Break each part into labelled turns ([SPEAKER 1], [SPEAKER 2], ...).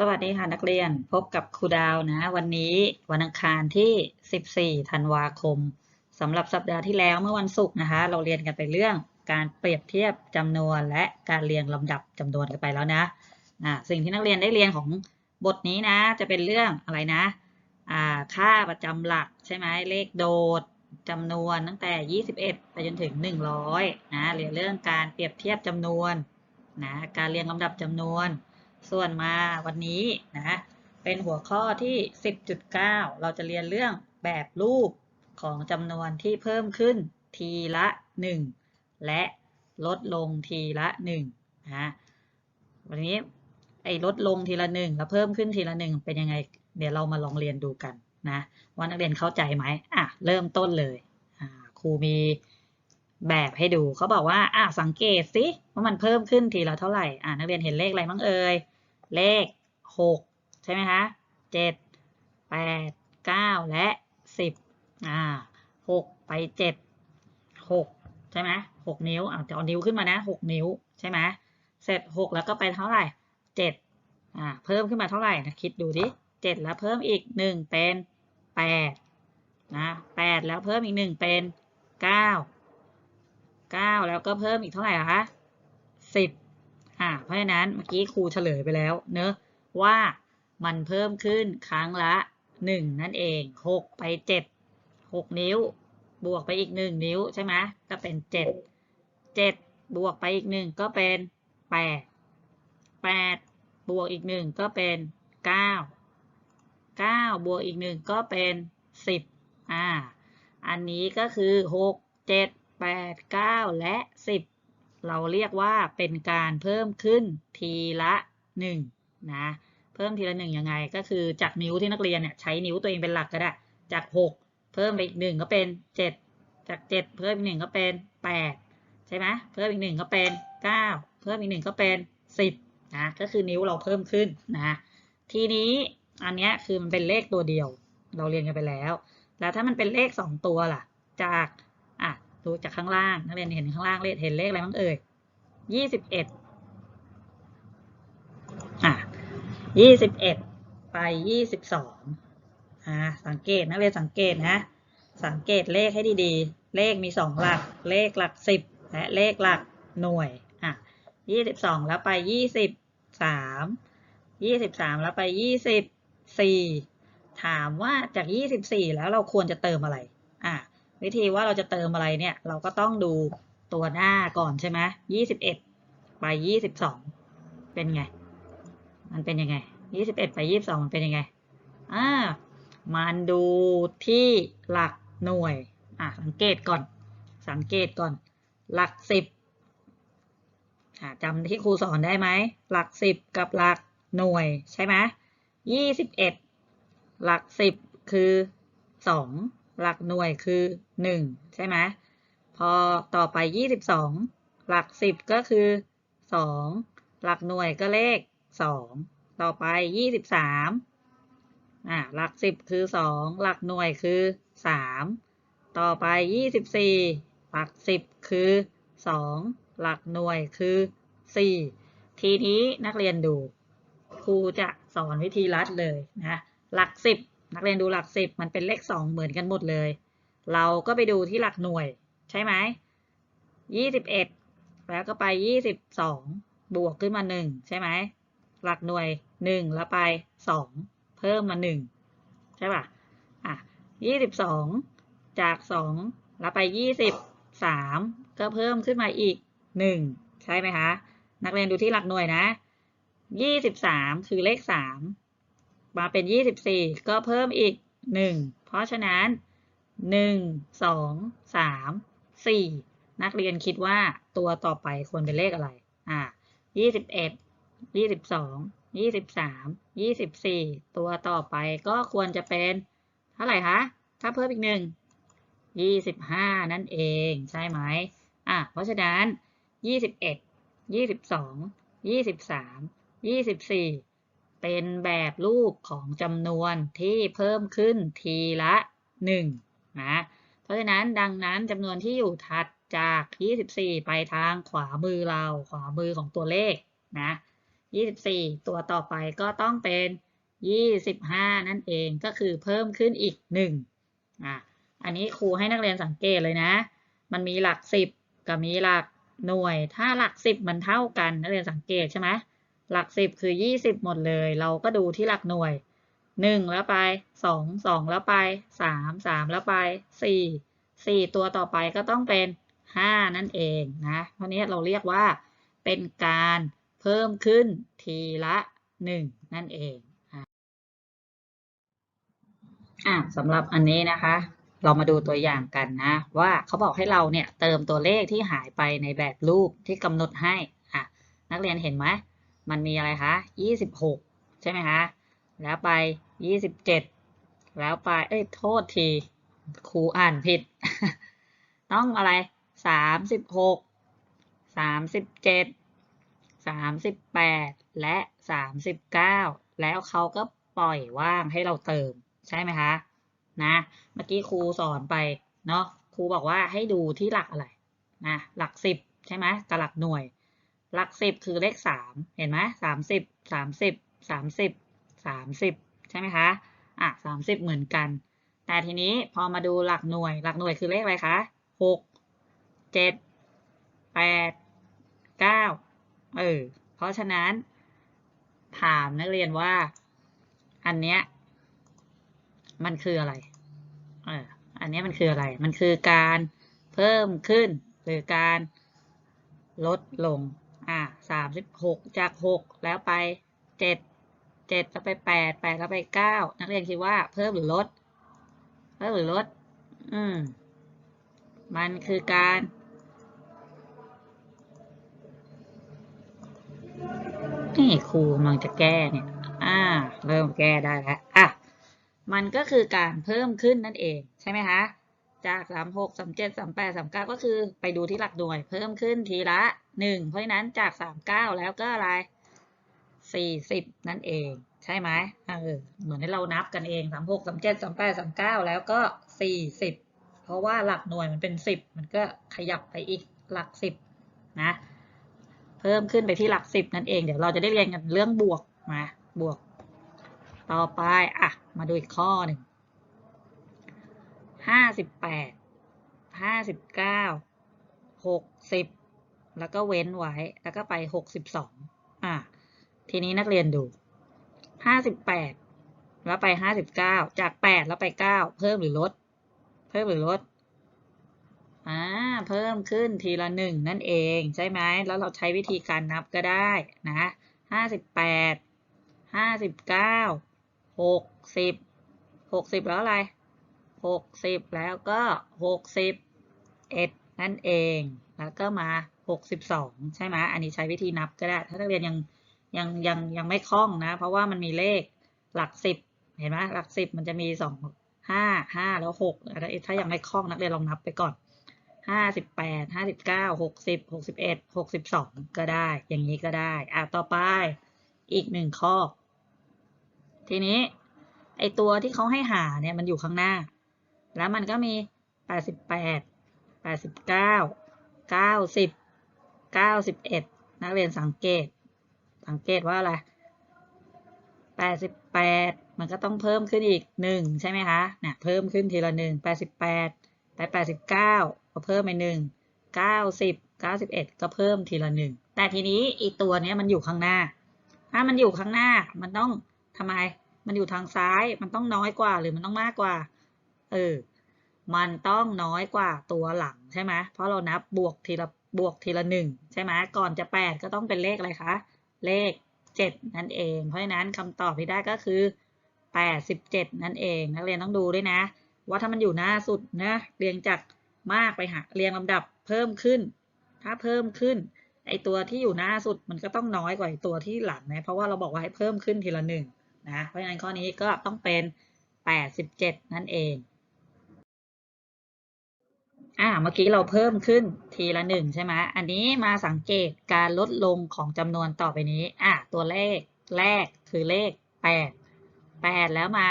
[SPEAKER 1] สวัสดีค่ะนักเรียนพบกับครูดาวนะ วันนี้วันอังคารที่ 14 ธันวาคมสำหรับสัปดาห์ที่แล้วเมื่อวันศุกร์นะคะ เราเรียนกันไปเรื่องการเปรียบเทียบจำนวนและการเรียงลำดับจำนวนกันไปแล้วนะอ่าสิ่งที่นักเรียนได้เรียนของบทนี้นะ จะเป็นเรื่องอะไรนะอ่าค่าประจำหลักใช่ไหมเลขโดดจำนวนตั้งแต่ 21 ไปจนถึง 100นะเรียนเรื่องการเปรียบเทียบจำนวนนะการเรียงลำดับจำนวน ส่วนมาวันนี้นะเป็นหัวข้อที่ 10.9 เราจะเรียนเรื่องแบบรูปของจำนวนที่เพิ่มขึ้นทีละ 1 และลดลงทีละ1นะวันนี้ไอ้ลดลงทีละหนึ่งแล้วเพิ่มขึ้นทีละหนึ่งเป็นยังไง เดี๋ยวเรามาลองเรียนดูกันนะว่านักเรียนเข้าใจไหมอะเริ่มต้นเลยครูมีแบบให้ดูเขาบอกว่าอะสังเกตสิว่ามันเพิ่มขึ้นทีละเท่าไหร่อะนักเรียนเห็นเลขอะไรบ้างเอ่ย เลขหกใช่ไหมคะเจ็ดแปดเก้าและสิบอ่าหกไปเจ็ดหกใช่ไหมหกนิ้วอ่าจะเอานิ้วขึ้นมานะหกนิ้วใช่ไหมเสร็จหกแล้วก็ไปเท่าไหร่เจ็ดอ่าเพิ่มขึ้นมาเท่าไหร่นะคิดดูดิเจ็ดแล้วเพิ่มอีกหนึ่งเป็นแปดนะแปดแล้วเพิ่มอีกหนึ่งเป็นเก้าเก้าแล้วก็เพิ่มอีกเท่าไหร่คะสิบ อ่าเพราะฉะนั้นเมื่อกี้ครูเฉลยไปแล้วเนอะว่ามันเพิ่มขึ้นครั้งละหนึ่งนั่นเองหกไปเจ็ดหกนิ้ว บวกไปอีกหนึ่งนิ้วใช่ไหมก็เป็นเจ็ดเจ็ดบวกไปอีกหนึ่งก็เป็นแปดแปดบวกอีกหนึ่งก็เป็นเก้าเก้าบวกอีกหนึ่งก็เป็นสิบอ่าอันนี้ก็คือหกเจ็ดแปดเก้าและสิบ เราเรียกว่าเป็นการเพิ่มขึ้นทีละหนึ่งนะเพิ่มทีละหนึ่งยังไง ก็คือจากนิ้วที่นักเรียนเนี่ยใช้นิ้วตัวเองเป็นหลักก็ได้ จากหกเพิ่มไปอีกหนึ่งก็เป็นเจ็ดจากเจ็ดเพิ่มอีกหนึ่งก็เป็นแปดใช่ไหมเพิ่มอีกหนึ่งก็เป็นเก้าเพิ่มอีกหนึ่งก็เป็นสิบนะก็คือนิ้วเราเพิ่มขึ้นนะทีนี้อันนี้คือมันเป็นเลขตัวเดียว เราเรียนกันไปแล้ว แล้วถ้ามันเป็นเลขสองตัวล่ะ จากอะ ดูจากข้างล่างนักเรียนเห็นข้างล่างเลขเห็นเลขอะไรบ้างเอ่ยยี่สิบเอ็ดอะยี่สิบเอ็ดไปยี่สิบสองอ่าสังเกตนักเรียนสังเกตนะ สังเกตเลขให้ดีๆ เลขมีสองหลัก เลขหลักสิบและเลขหลักหน่วยอะยี่สิบสองแล้วไปยี่สิบสามยี่สิบสามแล้วไปยี่สิบสี่ถามว่าจากยี่สิบสี่แล้วเราควรจะเติมอะไรอะ วิธีว่าเราจะเติมอะไรเนี่ย เราก็ต้องดูตัวหน้าก่อนใช่ไหมยี่สิบเอ็ดไปยี่สิบสองเป็นไง มันเป็นยังไงยี่สิบเอ็ดไปยี่สิบสองมันเป็นยังไง อ่า มันดูที่หลักหน่วย อะสังเกตก่อน สังเกตก่อน หลักสิบอ่าจำที่ครูสอนได้ไหม หลักสิบกับหลักหน่วยใช่ไหมยี่สิบเอ็ดหลักสิบคือสอง หลักหน่วยคือหนึ่งใช่ไหมพอต่อไปยี่สิบสองหลักสิบก็คือสองหลักหน่วยก็เลขสองต่อไปยี่สิบสามอ่าหลักสิบคือสองหลักหน่วยคือสามต่อไปยี่สิบสี่หลักสิบคือสองหลักหน่วยคือสี่ทีนี้นักเรียนดูครูจะสอนวิธีรัดเลยนะหลักสิบ นักเรียนดูหลักสิบมันเป็นเลขสองเหมือนกันหมดเลย เราก็ไปดูที่หลักหน่วย ใช่ไหมยี่สิบเอ็ดแล้วก็ไปยี่สิบสองบวกขึ้นมาหนึ่งใช่ไหมหลักหน่วยหนึ่งแล้วไปสองเพิ่มมาหนึ่งใช่ป่ะอะยี่สิบสองจากสองแล้วไปยี่สิบสามก็เพิ่มขึ้นมาอีกหนึ่งใช่ไหมคะนักเรียนดูที่หลักหน่วยนะยี่สิบสามคือเลขสาม มาเป็น 24 ก็เพิ่มอีก 1 เพราะฉะนั้น 1 2 3 4 นักเรียนคิดว่าตัวต่อไปควรเป็นเลขอะไร อ่า 21 22 23 24 ตัวต่อไปก็ควรจะเป็นเท่าไหร่คะ ถ้าเพิ่มอีก 1 25 นั่นเองใช่ไหมอ่าเพราะฉะนั้น 21 22 23 24 เป็นแบบรูปของจำนวนที่เพิ่มขึ้นทีละหนึ่งนะเพราะฉะนั้นดังนั้นจำนวนที่อยู่ถัดจาก 24 ไปทางขวามือเราขวามือของตัวเลขนะยี่สิบสี่ตัวต่อไปก็ต้องเป็นยี่สิบห้านั่นเองก็คือเพิ่มขึ้นอีกหนึ่งอะอันนี้ครูให้นักเรียนสังเกตเลยนะ มันมีหลักสิบกับมีหลักหน่วย ถ้าหลักสิบมันเท่ากันนักเรียนสังเกตใช่ไหม หลักสิบคือยี่สิบหมดเลย เราก็ดูที่หลักหน่วยหนึ่งแล้วไปสองสองแล้วไปสามสามแล้วไปสี่สี่ตัวต่อไปก็ต้องเป็นห้านั่นเองนะเพราะนี้เราเรียกว่าเป็นการเพิ่มขึ้นทีละหนึ่งนั่นเองอะสำหรับอันนี้นะคะ เรามาดูตัวอย่างกันนะ ว่าเขาบอกให้เราเนี่ยเติมตัวเลขที่หายไปในแบบรูปที่กำหนดให้อะนักเรียนเห็นไหม มันมีอะไรคะยี่สิบหกใช่ไหมคะ แล้วไปยี่สิบเจ็ดแล้วไป เอ้ย โทษที ครูอ่านผิด ต้องอะไรสามสิบหกสามสิบเจ็ดสามสิบแปดและสามสิบเก้าแล้วเขาก็ปล่อยว่างให้เราเติมใช่ไหมคะ นะ เมื่อกี้ครูสอนไป เนาะ ครูบอกว่าให้ดูที่หลักอะไร นะ หลักสิบใช่ไหมกับหลักหน่วย หลักสิบคือเลขสามเห็นไหมสามสิบสามสิบสามสิบสามสิบใช่ไหมคะอะสามสิบเหมือนกัน แต่ทีนี้พอมาดูหลักหน่วย หลักหน่วยคือเลขอะไรคะหกเจ็ดแปดเก้าเออเพราะฉะนั้น ถามนักเรียนว่า อันเนี้ยมันคืออะไรเอออันเนี้ยมันคืออะไร มันคือการเพิ่มขึ้น หรือการลดลง อะสามสิบหกจากหกแล้วไปเจ็ดเจ็ดแล้วไปแปดแปดแล้วไปเก้านักเรียนคิดว่าเพิ่มหรือลด เพิ่มหรือลด อืม มันคือการ นี่ครูกำลังจะแก้เนี่ย อ่า เริ่มแก้ได้แล้ว อะ มันก็คือการเพิ่มขึ้นนั่นเอง ใช่ไหมคะ จากสามหกสามเจ็ดสามแปดสามเก้าก็คือไปดูที่หลักหน่วย เพิ่มขึ้นทีละหนึ่งเพราะฉะนั้นจากสามเก้าแล้วก็อะไรสี่สิบนั่นเอง ใช่ไหมเออเหมือนที่เรานับกันเองสามหกสามเจ็ดสามแปดสามเก้าแล้วก็สี่สิบเพราะว่าหลักหน่วยมันเป็นสิบมันก็ขยับไปอีกหลักสิบนะ เพิ่มขึ้นไปที่หลักสิบนั่นเอง เดี๋ยวเราจะได้เรียนกันเรื่องบวกมาบวก ต่อไปอะมาดูอีกข้อหนึ่ง ห้าสิบแปดห้าสิบเก้าหกสิบแล้วก็เว้นไว้ แล้วก็ไปหกสิบสองอะทีนี้นักเรียนดูห้าสิบแปดแล้วไปห้าสิบเก้าจากแปดแล้วไปเก้าเพิ่มหรือลด เพิ่มหรือลดอ่าเพิ่มขึ้นทีละหนึ่งนั่นเองใช่ไหมแล้วเราใช้วิธีการนับก็ได้นะห้าสิบแปดห้าสิบเก้าหกสิบหกสิบแล้วอะไร หกสิบแล้วก็หกสิบเอ็ดนั่นเอง แล้วก็มาหกสิบสองใช่ไหมอันนี้ใช้วิธีนับก็ได้ ถ้านักเรียนยังยังยังยังไม่คล่องนะ เพราะว่ามันมีเลขหลักสิบเห็นไหมหลักสิบมันจะมีสองห้าห้าแล้วหกถ้ายังไม่คล่องนักเรียนลองนับไปก่อนห้าสิบแปดห้าสิบเก้าหกสิบหกสิบเอ็ดหกสิบสองก็ได้ อย่างนี้ก็ได้ อะ ต่อไปอีกหนึ่งข้อ ทีนี้ไอตัวที่เขาให้หาเนี่ยมันอยู่ข้างหน้า แล้วมันก็มีแปดสิบแปดแปดสิบเก้าเก้าสิบเก้าสิบเอ็ดนักเรียนสังเกต สังเกตว่าอะไรแปดสิบแปดมันก็ต้องเพิ่มขึ้นอีกหนึ่งใช่ไหมคะเนี่ยเพิ่มขึ้นทีละหนึ่งแปดสิบแปดไปแปดสิบเก้าก็เพิ่มไปหนึ่งเก้าสิบเก้าสิบเอ็ดก็เพิ่มทีละหนึ่งแต่ทีนี้อีตัวนี้มันอยู่ข้างหน้า ถ้ามันอยู่ข้างหน้ามันต้องทำไม มันอยู่ทางซ้าย มันต้องน้อยกว่าหรือมันต้องมากกว่า เออ มันต้องน้อยกว่าตัวหลังใช่ไหมเพราะเรานับบวกทีละบวกทีละหนึ่งใช่ไหมก่อนจะแปดก็ต้องเป็นเลขอะไรคะ เลขเจ็ดนั่นเอง เพราะฉะนั้นคำตอบที่ได้ก็คือแปดสิบเจ็ดนั่นเอง นักเรียนต้องดูด้วยนะ ว่าถ้ามันอยู่หน้าสุดนะเรียงจากมากไปหาเรียงลำดับเพิ่มขึ้น ถ้าเพิ่มขึ้นไอตัวที่อยู่หน้าสุดมันก็ต้องน้อยกว่าไอตัวที่หลังนะเพราะว่าเราบอกว่าให้เพิ่มขึ้นทีละหนึ่งนะเพราะฉะนั้นข้อนี้ก็ต้องเป็นแปดสิบเจ็ดนั่นเอง อ่าเมื่อกี้เราเพิ่มขึ้นทีละหนึ่งใช่ไหมอันนี้มาสังเกตการลดลงของจำนวนต่อไปนี้ อ่าตัวเลขแรกคือเลขแปดแปดแล้วมา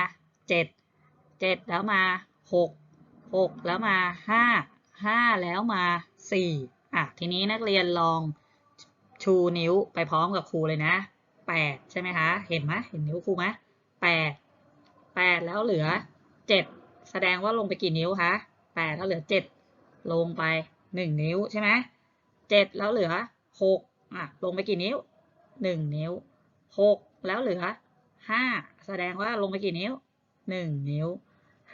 [SPEAKER 1] เจ็ดเจ็ดแล้วมาหกหกแล้วมาห้าห้าแล้วมาสี่อะทีนี้นักเรียนลองชูนิ้วไปพร้อมกับครูเลยนะแปดใช่ไหมคะ เห็นไหมเห็นนิ้วครูไหมแปดแปดแล้วเหลือเจ็ดแสดงว่าลงไปกี่นิ้วคะแปดแล้วเหลือเจ็ด ลงไปหนึ่งนิ้วใช่ไหมเจ็ดแล้วเหลือหกอะ ลงไปกี่นิ้วหนึ่งนิ้วหกแล้วเหลือห้าแสดงว่าลงไปกี่นิ้วหนึ่งนิ้ว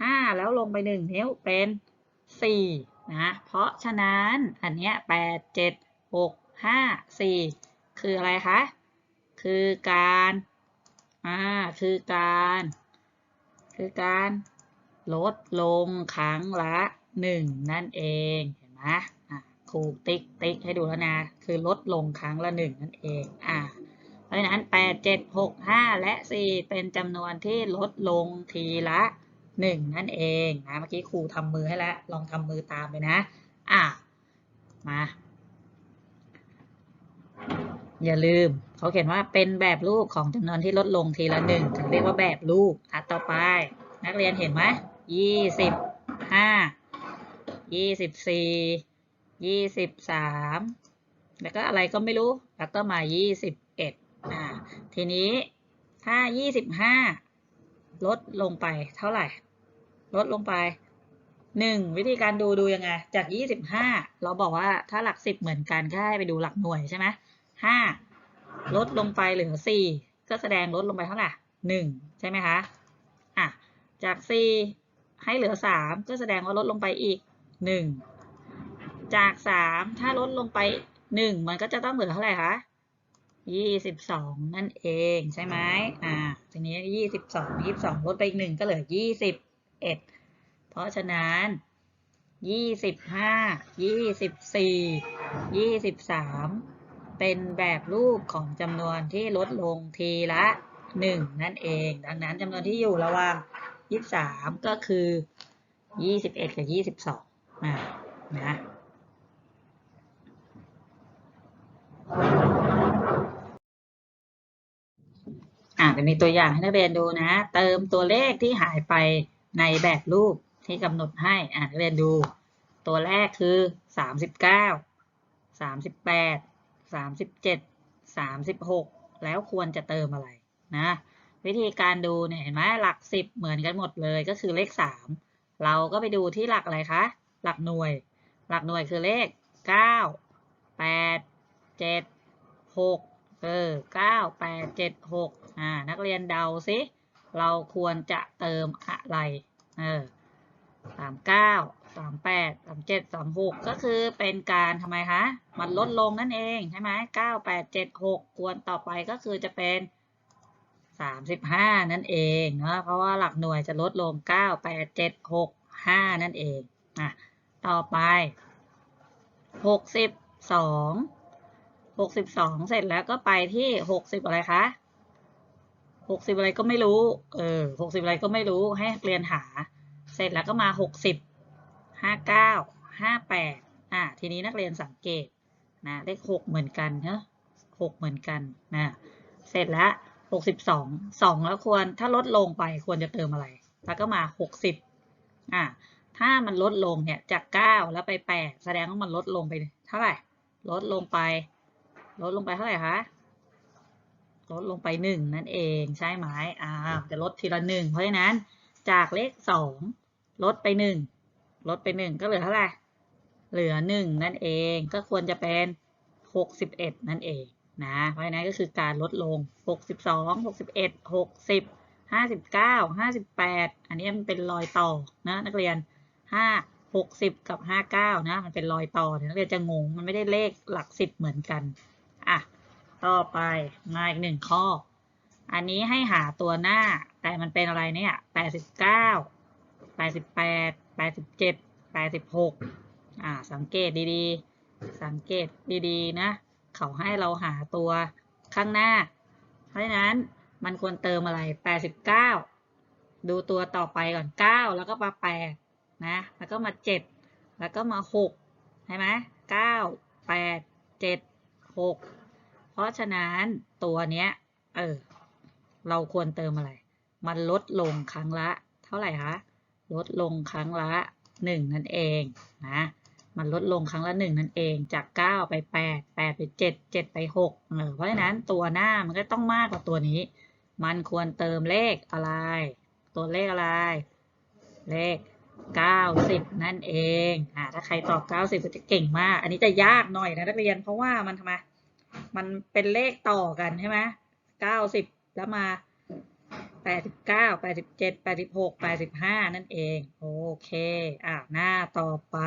[SPEAKER 1] ห้าแล้วลงไปหนึ่งนิ้วเป็นสี่นะเพราะฉะนั้นอันเนี้ยแปดเจ็ดหกห้าสี่คืออะไรคะ คือการอ่าคือการ คือการลดลงครั้งละ หนึ่งนั่นเองเห็นไหมครูติ๊กติ๊กให้ดูแล้วนะ คือลดลงครั้งละหนึ่งนั่นเองอ่าเพราะฉะนั้นแปดเจ็ดหกห้าและสี่เป็นจำนวนที่ลดลงทีละหนึ่งนั่นเองนะเมื่อกี้ครูทำมือให้แล้ว ลองทำมือตามไปนะอะมาอย่าลืมเขาเขียนว่าเป็นแบบรูปของจำนวนที่ลดลงทีละหนึ่งเรียกว่าแบบรูปอะต่อไป นักเรียนเห็นไหมยี่สิบห้า ยี่สิบสี่ยี่สิบสามแล้วก็อะไรก็ไม่รู้ แล้วก็มายี่สิบเอ็ดอ่า ทีนี้ถ้ายี่สิบห้าลดลงไปเท่าไหร่ ลดลงไปหนึ่งวิธีการดูดูยังไง จากยี่สิบห้าเราบอกว่าถ้าหลักสิบเหมือนกันก็ให้ไปดูหลักหน่วยใช่ไหมห้าลดลงไปเหลือสี่ก็แสดงลดลงไปเท่าไหร่หนึ่งใช่ไหมคะอะจากสี่ให้เหลือสามก็แสดงว่าลดลงไปอีก หนึ่งจากสามถ้าลดลงไปหนึ่งมันก็จะต้องเหลือเท่าไหร่คะยี่สิบสองนั่นเองใช่ไหมอ่า ทีนี้ยี่สิบสองยี่สิบสองลดไปอีกหนึ่งก็เหลือยี่สิบเอ็ดเพราะฉะนั้นยี่สิบห้ายี่สิบสี่ยี่สิบสามเป็นแบบรูปของจำนวนที่ลดลงทีละหนึ่งนั่นเอง ดังนั้นจำนวนที่อยู่ระหว่างยี่สามก็คือยี่สิบเอ็ดกับยี่สิบสอง นะนะอ่าจะมีตัวอย่างให้นักเรียนดูนะ เติมตัวเลขที่หายไปในแบบรูปที่กำหนดให้อ่านักเรียนดู ตัวแรกคือสามสิบเก้าสามสิบแปดสามสิบเจ็ดสามสิบหกแล้วควรจะเติมอะไรนะวิธีการดูเนี่ยเห็นไหมหลักสิบเหมือนกันหมดเลยก็คือเลขสามเราก็ไปดูที่หลักอะไรคะ หลักหน่วย หลักหน่วยคือเลขเก้าแปดเจ็ดหกเออเก้าแปดเจ็ดหกอ่า นักเรียนเดาสิ เราควรจะเติมอะไร เออสามเก้าสามแปดสามเจ็ดสามหกก็คือเป็นการทำไมคะ มันลดลงนั่นเองใช่ไหมเก้าแปดเจ็ดหกควรต่อไปก็คือจะเป็นสามสิบห้านั่นเองเนาะเพราะว่าหลักหน่วยจะลดลงเก้าแปดเจ็ดหกห้านั่นเองอะ ต่อไปหกสิบสองหกสิบสองเสร็จแล้วก็ไปที่หกสิบอะไรคะหกสิบอะไรก็ไม่รู้ เออหกสิบอะไรก็ไม่รู้ให้เรียนหา เสร็จแล้วก็มาหกสิบห้าเก้าห้าแปดอ่าทีนี้นักเรียนสังเกตนะเลขหกเหมือนกันเนอะหกเหมือนกันนะเสร็จแล้วหกสิบสองสองแล้วควรถ้าลดลงไปควรจะเติมอะไร แล้วก็มาหกสิบอ่า ถ้ามันลดลงเนี่ยจากเก้าแล้วไปแปดแสดงว่ามันลดลงไปเท่าไหร่ ลดลงไป ลดลงไปเท่าไหร่คะลดลงไปหนึ่งนั่นเองใช่ไหมอ่าจะลดทีละหนึ่งเพราะฉะนั้นจากเลขสองลดไปหนึ่งลดไปหนึ่งก็เหลือเท่าไหร่เหลือหนึ่งนั่นเองก็ควรจะเป็นหกสิบเอ็ดนั่นเองนะเพราะฉะนั้นก็คือการลดลงหกสิบสองหกสิบเอ็ดหกสิบห้าสิบเก้าห้าสิบแปดอันนี้มันเป็นรอยต่อนะนักเรียน ห้าหกสิบกับห้าเก้านะ มันเป็นรอยต่อเดี๋ยวนักเรียนจะงง มันไม่ได้เลขหลักสิบเหมือนกัน อะ ต่อไปมาอีกหนึ่งข้อ อันนี้ให้หาตัวหน้า แต่มันเป็นอะไรเนี่ยแปดสิบเก้าแปดสิบแปดแปดสิบเจ็ดแปดสิบหกอ่า สังเกตดีๆ สังเกตดีๆ นะ เขาให้เราหาตัวข้างหน้า เพราะฉะนั้นมันควรเติมอะไรแปดสิบเก้าดูตัวต่อไปก่อนเก้าแล้วก็มาแปด นะแล้วก็มาเจ็ดแล้วก็มาหกใช่ไหมเก้าแปดเจ็ดหกเพราะฉะนั้นตัวเนี้ยเออเราควรเติมอะไร มันลดลงครั้งละ เท่าไหร่คะลดลงครั้งละหนึ่งนั่นเองนะมันลดลงครั้งละหนึ่งนั่นเองจากเก้าไปแปดแปดไปเจ็ดเจ็ดไปหกเออเพราะฉะนั้นตัวหน้ามันก็ต้องมากกว่าตัวนี้ มันควรเติมเลขอะไร ตัวเลขอะไร เลข เก้าสิบนั่นเองอ่าถ้าใครตอบเก้าสิบก็จะเก่งมาก อันนี้จะยากหน่อยนะนักเรียน เพราะว่ามันทำไม มันเป็นเลขต่อกันใช่ไหมเก้าสิบแล้วมาแปดสิบเก้าแปดสิบเจ็ดแปดสิบหกแปดสิบห้านั่นเอง โอเคอ่าหน้าต่อไป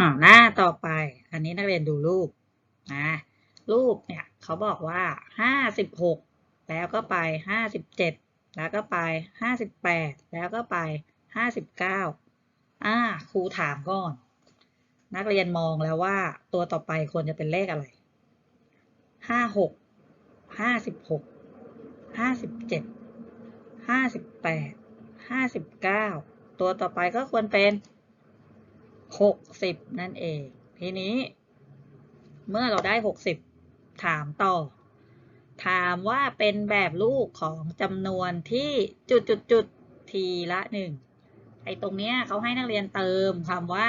[SPEAKER 1] อ่าหน้าต่อไป อันนี้นักเรียนดูรูปนะรูปเนี่ยเขาบอกว่าห้าสิบหกแล้วก็ไปห้าสิบเจ็ด แล้วก็ไปห้าสิบแปดแล้วก็ไปห้าสิบเก้าอ่าครูถามก่อน นักเรียนมองแล้วว่าตัวต่อไปควรจะเป็นเลขอะไรห้าหกห้าสิบหกห้าสิบเจ็ดห้าสิบแปดห้าสิบเก้าตัวต่อไปก็ควรเป็นหกสิบนั่นเอง ทีนี้ เมื่อเราได้หกสิบถามต่อ ถามว่าเป็นแบบลูกของจำนวนที่จุดจุดจุดทีละหนึ่งไอ้ตรงเนี้ยเขาให้นักเรียนเติมคำว่า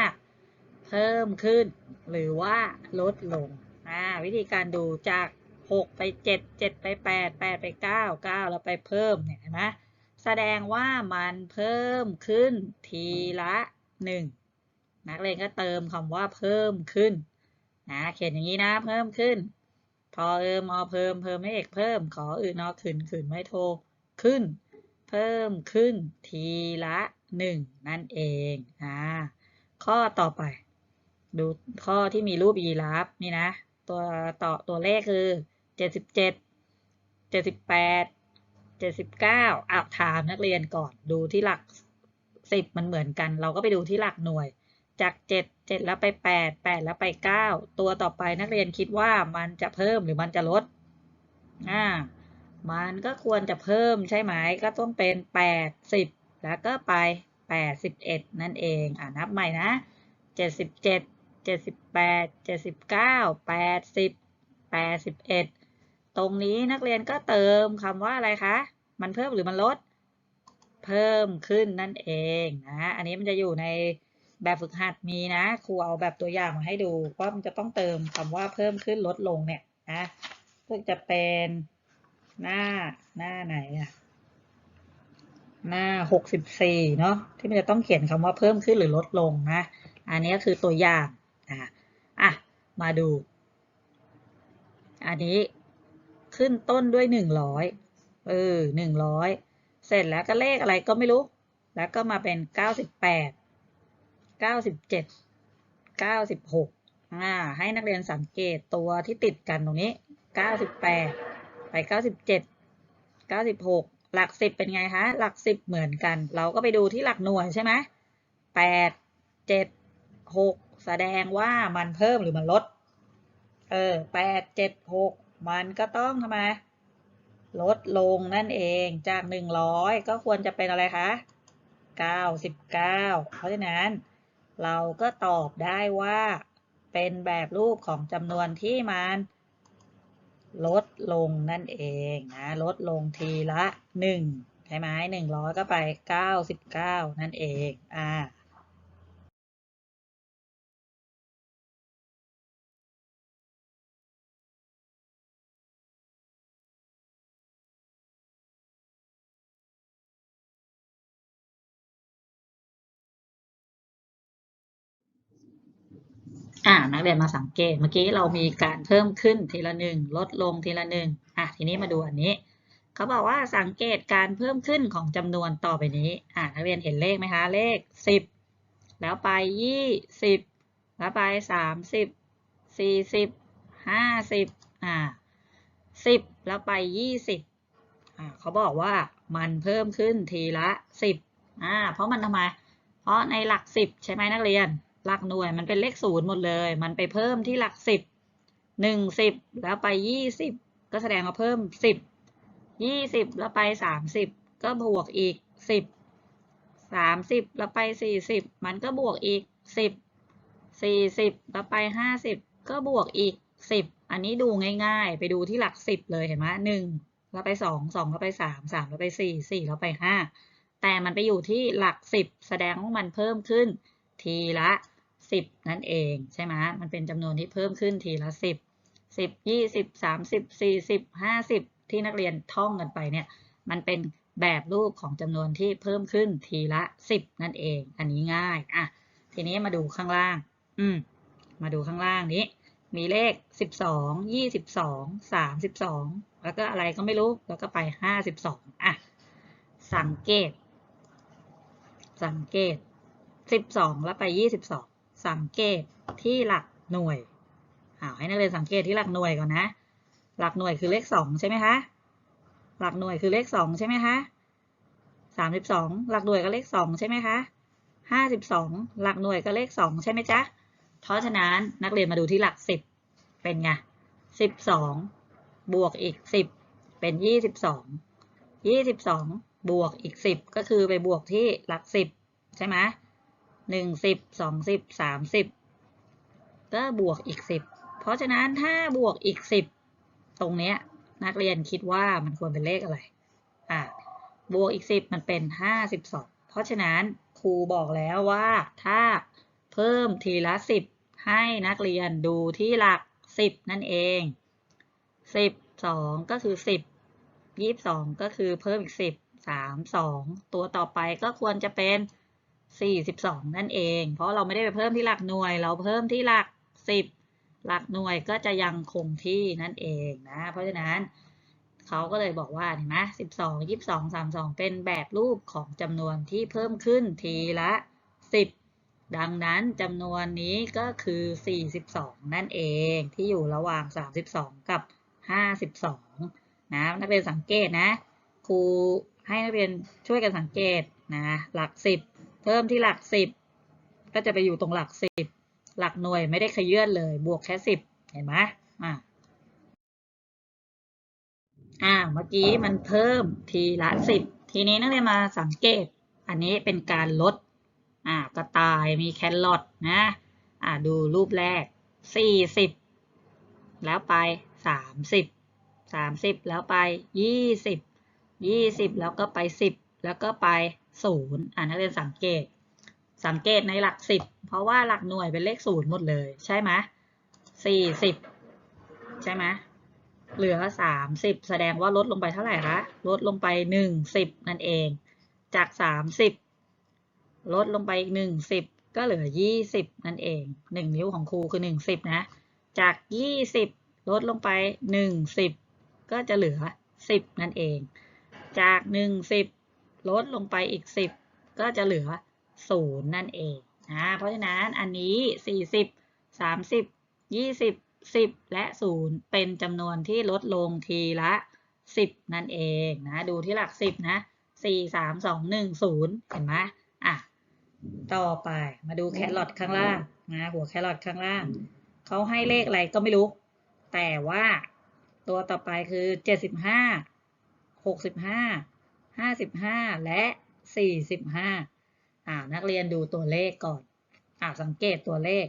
[SPEAKER 1] เพิ่มขึ้น หรือว่าลดลงอ่าวิธีการดูจากหกไปเจ็ดเจ็ดไปแปดแปดไปเก้าเก้าแล้วไปเพิ่มเนี่ยเห็นไหมแสดงว่ามันเพิ่มขึ้นทีละหนึ่งนักเรียนก็เติมคำว่าเพิ่มขึ้นนะเขียนอย่างนี้นะเพิ่มขึ้น พอเอิมอเพิ่มเพิ่มไม่เอกเพิ่ม ขออื่นนอขืนขืนไม่โทรขึ้น เพิ่มขึ้นทีละหนึ่งนั่นเองอ่าข้อต่อไป ดูข้อที่มีรูปยีราฟนี่นะ ตัวต่อตัวเลขคือเจ็ดสิบเจ็ดเจ็ดสิบแปดเจ็ดสิบเก้าอะถามนักเรียนก่อนดูที่หลักสิบมันเหมือนกัน เราก็ไปดูที่หลักหน่วย จากเจ็ดเจ็ดแล้วไปแปดแปดแล้วไปเก้าตัวต่อไปนักเรียนคิดว่ามันจะเพิ่มหรือมันจะลดอ่ามันก็ควรจะเพิ่มใช่ไหมก็ต้องเป็นแปดสิบแล้วก็ไปแปดสิบเอ็ดนั่นเองอ่านับใหม่นะเจ็ดสิบเจ็ดเจ็ดสิบแปดเจ็ดสิบเก้าแปดสิบแปดสิบเอ็ดตรงนี้นักเรียนก็เติมคำว่าอะไรคะ มันเพิ่มหรือมันลด เพิ่มขึ้นนั่นเองนะ อันนี้มันจะอยู่ใน แบบฝึกหัดมีนะครูเอาแบบตัวอย่างมาให้ดูว่ามันจะต้องเติมคำว่าเพิ่มขึ้นลดลงเนี่ยนะก็จะเป็นหน้าหน้าไหนอะหน้าหกสิบสี่เนาะที่มันจะต้องเขียนคำว่าเพิ่มขึ้นหรือลดลงนะ อันนี้คือตัวอย่างอะอะมาดู อันนี้ขึ้นต้นด้วยหนึ่งร้อยเออหนึ่งร้อยเสร็จแล้วก็เลขอะไรก็ไม่รู้ แล้วก็มาเป็นเก้าสิบแปด เก้าสิบเจ็ดเก้าสิบหกอ่าให้นักเรียนสังเกตตัวที่ติดกันตรงนี้เก้าสิบแปดไปเก้าสิบเจ็ดเก้าสิบหกหลักสิบเป็นไงคะหลักสิบเหมือนกัน เราก็ไปดูที่หลักหน่วยใช่ไหมแปดเจ็ดหกแสดงว่ามันเพิ่มหรือมันลด เออแปดเจ็ดหกมันก็ต้องทำไมลดลงนั่นเองจากหนึ่งร้อยก็ควรจะเป็นอะไรคะเก้าสิบเก้าเพราะฉะนั้น เราก็ตอบได้ว่า เป็นแบบรูปของจำนวนที่มันลดลงนั่นเองนะลดลงทีละหนึ่งใช่ไหมหนึ่งร้อยก็ไปเก้าสิบเก้านั่นเองอ่า อ่านักเรียนมาสังเกตเมื่อกี้เรามีการเพิ่มขึ้นทีละหนึ่งลดลงทีละหนึ่งอะทีนี้มาดูอันนี้ เขาบอกว่าสังเกตการเพิ่มขึ้นของจำนวนต่อไปนี้อ่านักเรียนเห็นเลขไหมคะเลขสิบแล้วไปยี่สิบแล้วไปสามสิบสี่สิบห้าสิบอ่าสิบแล้วไปยี่สิบอ่าเขาบอกว่ามันเพิ่มขึ้นทีละสิบอ่าเพราะมันทำไม เพราะในหลักสิบใช่ไหมนักเรียน หลักหน่วยมันเป็นเลขศูนย์หมดเลย มันไปเพิ่มที่หลักสิบหนึ่งสิบแล้วไปยี่สิบก็แสดงว่าเพิ่มสิบยี่สิบแล้วไปสามสิบก็บวกอีกสิบสามสิบแล้วไปสี่สิบมันก็บวกอีกสิบสี่สิบแล้วไปห้าสิบก็บวกอีกสิบอันนี้ดูง่ายๆ ไปดูที่หลักสิบเลยเห็นไหมหนึ่งแล้วไปสองสองแล้วไปสามสามแล้วไปสี่สี่แล้วไปห้าแต่มันไปอยู่ที่หลักสิบแสดงว่ามันเพิ่มขึ้นทีละ สิบนั่นเองใช่ไหมมันเป็นจำนวนที่เพิ่มขึ้นทีละสิบสิบยี่สิบสามสิบสี่สิบห้าสิบที่นักเรียนท่องกันไปเนี่ยมันเป็นแบบรูปของจำนวนที่เพิ่มขึ้นทีละสิบนั่นเอง อันนี้ง่ายอะทีนี้มาดูข้างล่าง อืมมาดูข้างล่างนี้ มีเลขสิบสองยี่สิบสองสามสิบสองแล้วก็อะไรก็ไม่รู้แล้วก็ไปห้าสิบสองอะสังเกต สังเกตสิบสองแล้วไปยี่ สังเกตที่หลักหน่วยอ่าให้นักเรียนสังเกตที่หลักหน่วยก่อนนะ หลักหน่วยคือเลขสองใช่ไหมคะ หลักหน่วยคือเลขสองใช่ไหมคะสามสิบสองหลักหน่วยก็เลขสองใช่ไหมคะห้าสิบสองหลักหน่วยก็เลขสองใช่ไหมจ๊ะ เพราะฉะนั้นนักเรียนมาดูที่หลักสิบเป็นไงสิบสองบวกอีกสิบเป็นยี่สิบสองยี่สิบสองบวกอีกสิบก็คือไปบวกที่หลักสิบใช่ไหม หนึ่งสิบสองสิบสามสิบก็บวกอีกสิบเพราะฉะนั้นถ้าบวกอีกสิบตรงเนี้ยนักเรียนคิดว่ามันควรเป็นเลขอะไรอ่าบวกอีกสิบมันเป็นห้าสิบสองเพราะฉะนั้นครูบอกแล้วว่าถ้าเพิ่มทีละสิบให้นักเรียนดูที่หลักสิบนั่นเองสิบสองก็คือสิบยี่สิบสองก็คือเพิ่มอีกสิบสามสองตัวต่อไปก็ควรจะเป็น สี่สิบสองนั่นเอง เพราะเราไม่ได้ไปเพิ่มที่หลักหน่วย เราเพิ่มที่หลักสิบหลักหน่วยก็จะยังคงที่นั่นเองนะ เพราะฉะนั้นเขาก็เลยบอกว่าเห็นไหมสิบสองยี่สิบสองสามสองเป็นแบบรูปของจำนวนที่เพิ่มขึ้นทีละสิบดังนั้นจำนวนนี้ก็คือ42นั่นเองที่อยู่ระหว่าง32กับ52นะนักเรียนสังเกตนะ ครูให้นักเรียนช่วยกันสังเกตนะหลัก10 เพิ่มที่หลัก10ก็จะไปอยู่ตรงหลัก10หลักหน่วยไม่ได้ขยื่นเลย บวกแค่10เห็นไหมอ่าอ่า เมื่อกี้มันเพิ่มทีละ10ทีนี้นักเรียนมาสังเกต อันนี้เป็นการลด อ่ากระต่ายมีแครอทนะ อ่าดูรูปแรกสี่สิบแล้วไปสามสิบสามสิบแล้วไปยี่สิบยี่สิบแล้วก็ไปสิบแล้วก็ไป ศูนย์อ่านักเรียนสังเกต สังเกตในหลักสิบเพราะว่าหลักหน่วยเป็นเลขศูนย์หมดเลยใช่ไหมสี่สิบใช่ไหมเหลือสามสิบแสดงว่าลดลงไปเท่าไหร่คะลดลงไปหนึ่งสิบนั่นเอง จากสามสิบลดลงไปอีกหนึ่งสิบก็เหลือยี่สิบนั่นเองหนึ่งนิ้วของครูคือหนึ่งสิบนะ จากยี่สิบลดลงไปหนึ่งสิบก็จะเหลือสิบนั่นเอง จากหนึ่งสิบ ลดลงไปอีกสิบก็จะเหลือศูนย์นั่นเองนะเพราะฉะนั้นอันนี้สี่สิบสามสิบยี่สิบสิบและศูนย์เป็นจำนวนที่ลดลงทีละสิบนั่นเองนะดูที่หลักสิบนะสี่สามสองหนึ่งศูนย์เห็นไหมอะต่อไปมาดูแครอทข้างล่างนะหัวแครอทข้างล่าง เขาให้เลขอะไรก็ไม่รู้ แต่ว่าตัวต่อไปคือเจ็ ดสิบห้าสิบห้าและสี่สิบห้าอ่านักเรียนดูตัวเลขก่อนอ่าสังเกตตัวเลข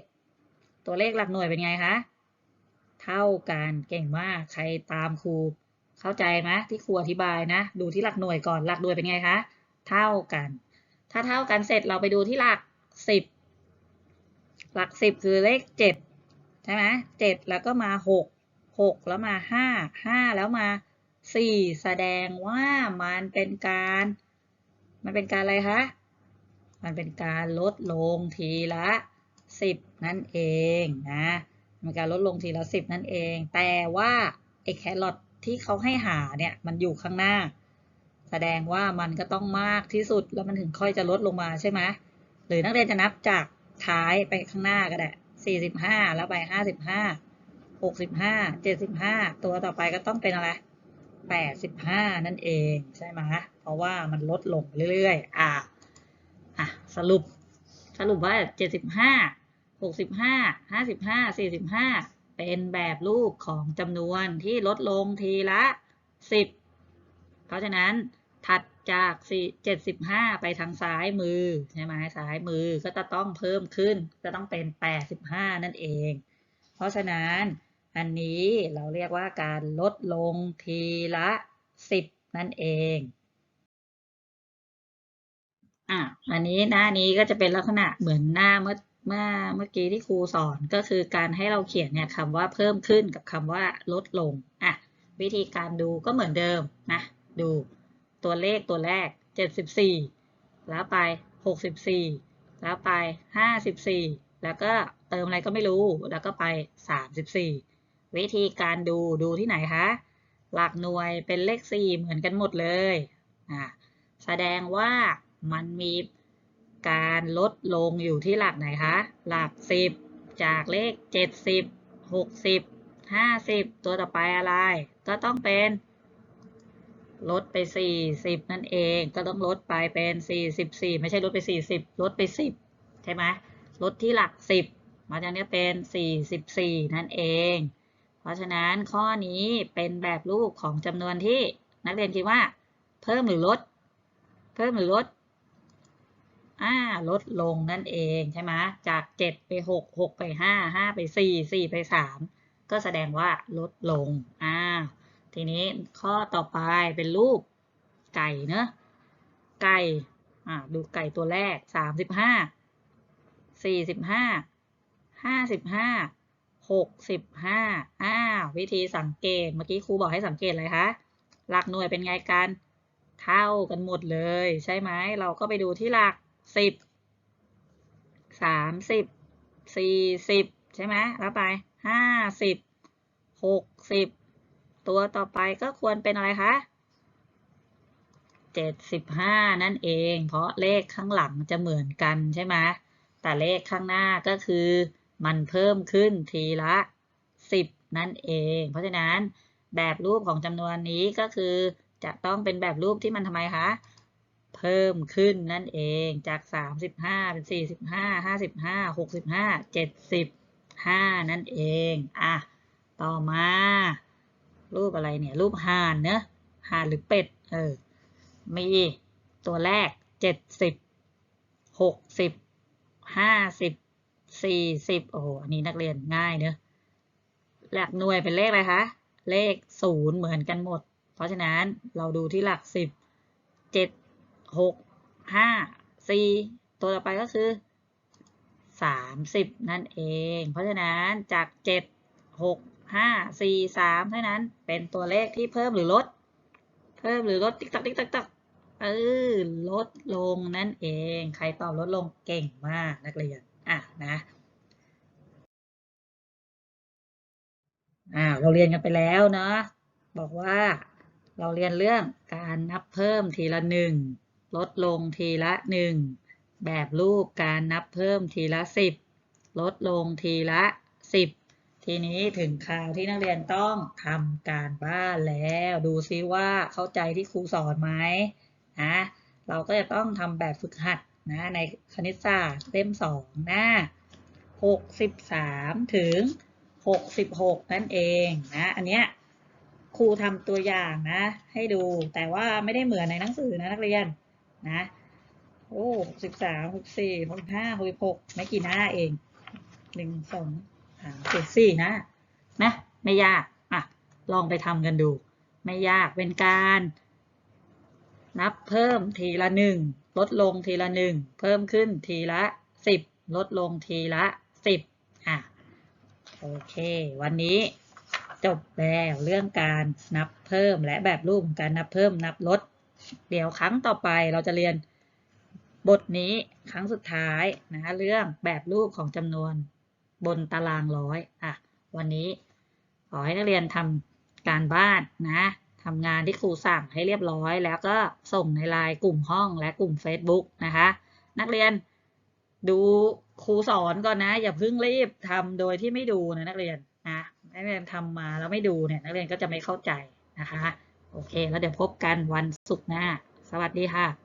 [SPEAKER 1] ตัวเลขหลักหน่วยเป็นไงคะ เท่ากันเก่งมากใครตามครูเข้าใจไหมที่ครูอธิบายนะ ดูที่หลักหน่วยก่อนหลักหน่วยเป็นไงคะเท่ากัน ถ้าเท่ากันเสร็จเราไปดูที่หลักสิบหลักสิบคือเลขเจ็ดใช่ไหมเจ็ดแล้วก็มาหกหกแล้วมาห้าห้าแล้วมา สี่แสดงว่ามันเป็นการ มันเป็นการอะไรคะ มันเป็นการลดลงทีละสิบนั่นเองนะมันการลดลงทีละสิบนั่นเอง แต่ว่าไอ้แครอทที่เขาให้หาเนี่ยมันอยู่ข้างหน้า แสดงว่ามันก็ต้องมากที่สุดแล้วมันถึงค่อยจะลดลงมาใช่ไหมหรือนักเรียนจะนับจากท้ายไปข้างหน้าก็ได้สี่สิบห้าแล้วไปห้าสิบห้าหกสิบห้าเจ็ดสิบห้าตัวต่อไปก็ต้องเป็นอะไร แปดสิบห้านั่นเองใช่ไหมเพราะว่ามันลดลงเรื่อยๆ อะอะสรุปสรุปว่าเจ็ดสิบห้าหกสิบห้าห้าสิบห้าสี่สิบห้าเป็นแบบรูปของจำนวนที่ลดลงทีละสิบเพราะฉะนั้นถัดจาก 75 ไปทางซ้ายมือใช่ไหมซ้ายมือก็จะต้องเพิ่มขึ้น จะต้องเป็น 85 นั่นเอง เพราะฉะนั้น อันนี้เราเรียกว่าการลดลงทีละ 10 นั่นเองอะอันนี้หน้านี้ก็จะเป็นลักษณะเหมือนหน้าเมื่อเมื่อเมื่อกี้ที่ครูสอนก็คือการให้เราเขียนเนี่ยคำว่าเพิ่มขึ้นกับคำว่าลดลงอะวิธีการดูก็เหมือนเดิมนะดูตัวเลขตัวแรก 74 แล้วไป 64 แล้วไป 54 แล้วก็เติมอะไรก็ไม่รู้แล้วก็ไป 34 วิธีการดูดูที่ไหนคะ หลักหน่วยเป็นเลข 4 เหมือนกันหมดเลยอะแสดงว่ามันมีการลดลงอยู่ที่หลักไหนคะ หลัก 10 จากเลข 70 60 50 ตัวต่อไปอะไร ก็ต้องเป็น ลดไป 40 นั่นเอง ก็ต้องลดไปเป็น 44 ไม่ใช่ลดไป 40 ลดไป 10 ใช่ไหมลดที่หลัก 10 มาจากนี้เป็น 44 นั่นเอง เพราะฉะนั้นข้อนี้เป็นแบบรูปของจำนวนที่นักเรียนคิดว่า เพิ่มหรือลด เพิ่มหรือลดอ่าลดลงนั่นเองใช่ไหมจาก 7 ไป 6 6 ไป 5 5 ไป 4 4 ไป 3 ก็แสดงว่าลดลงอ่าทีนี้ข้อต่อไปเป็นรูปไก่เนอะไก่อ่าดูไก่ตัวแรก 35 45 55 65อ้าววิธีสังเกต เมื่อกี้ครูบอกให้สังเกตอะไรคะ หลักหน่วยเป็นไงกัน เท่ากันหมดเลย ใช่ไหม เราก็ไปดูที่หลัก10 30 40ใช่ไหม แล้วไป50 60ตัวต่อไปก็ควรเป็นอะไรคะ75นั่นเอง เพราะเลขข้างหลังจะเหมือนกันใช่ไหม แต่เลขข้างหน้าก็คือ มันเพิ่มขึ้นทีละ 10 นั่นเอง เพราะฉะนั้นแบบรูปของจำนวนนี้ก็คือจะต้องเป็นแบบรูปที่มันทำไมคะ เพิ่มขึ้นนั่นเองจาก 35 เป็น 45 55 65 75 นั่นเอง อะ ต่อมา รูปอะไรเนี่ย รูปห่านเนอะห่านหรือเป็ด เออ มีตัวแรก 70 60 50 40โอ้โหอันนี้นักเรียนง่ายเนอะหลักหน่วยเป็นเลขอะไรคะ เลขศูนย์เหมือนกันหมด เพราะฉะนั้นเราดูที่หลัก10 7 6 5 4ตัวต่อไปก็คือ30นั่นเอง เพราะฉะนั้นจาก7 6 5 4 3เท่านั้นเป็นตัวเลขที่เพิ่มหรือลด เพิ่มหรือลดติ๊กตักติ๊กตักตักเออลดลงนั่นเอง ใครตอบลดลงเก่งมากนักเรียน อะนะอ่าเราเรียนกันไปแล้วเนาะบอกว่าเราเรียนเรื่องการนับเพิ่มทีละหนึ่งลดลงทีละหนึ่งแบบรูปการนับเพิ่มทีละสิบลดลงทีละสิบทีนี้ถึงคราวที่นักเรียนต้องทำการบ้านแล้ว ดูซิว่าเข้าใจที่ครูสอนไหมนะเราก็จะต้องทำแบบฝึกหัด นะในคณิตศาสตร์เล่มสองหน้า63ถึง66นั่นเองนะอันเนี้ยครูทำตัวอย่างนะ ให้ดูแต่ว่าไม่ได้เหมือนในหนังสือนะนักเรียนนะโอ้63 64 65 66ไม่กี่หน้าเองหนึ่งสองสามสี่สี่นะนะไม่ยากอะลองไปทำกันดู ไม่ยากเป็นการ นับเพิ่มทีละหนึ่ง ลดลงทีละหนึ่งเพิ่มขึ้นทีละสิบลดลงทีละสิบอะโอเค วันนี้จบแล้วเรื่องการนับเพิ่มและแบบรูปการนับเพิ่มนับลด เดี๋ยวครั้งต่อไปเราจะเรียนบทนี้ครั้งสุดท้ายนะเรื่องแบบรูปของจำนวนบนตารางร้อยอะวันนี้ขอให้นักเรียนทำการบ้านนะ ทำงานที่ครูสั่งให้เรียบร้อย แล้วก็ส่งในไลน์กลุ่มห้องและกลุ่ม Facebook นะคะ นักเรียนดูครูสอนก่อนนะ อย่าเพิ่งรีบทำโดยที่ไม่ดูนะนักเรียนนะนักเรียนทำมาแล้วไม่ดูเนี่ยนักเรียนก็จะไม่เข้าใจนะคะ โอเค แล้วเดี๋ยวพบกันวันศุกร์หน้า สวัสดีค่ะ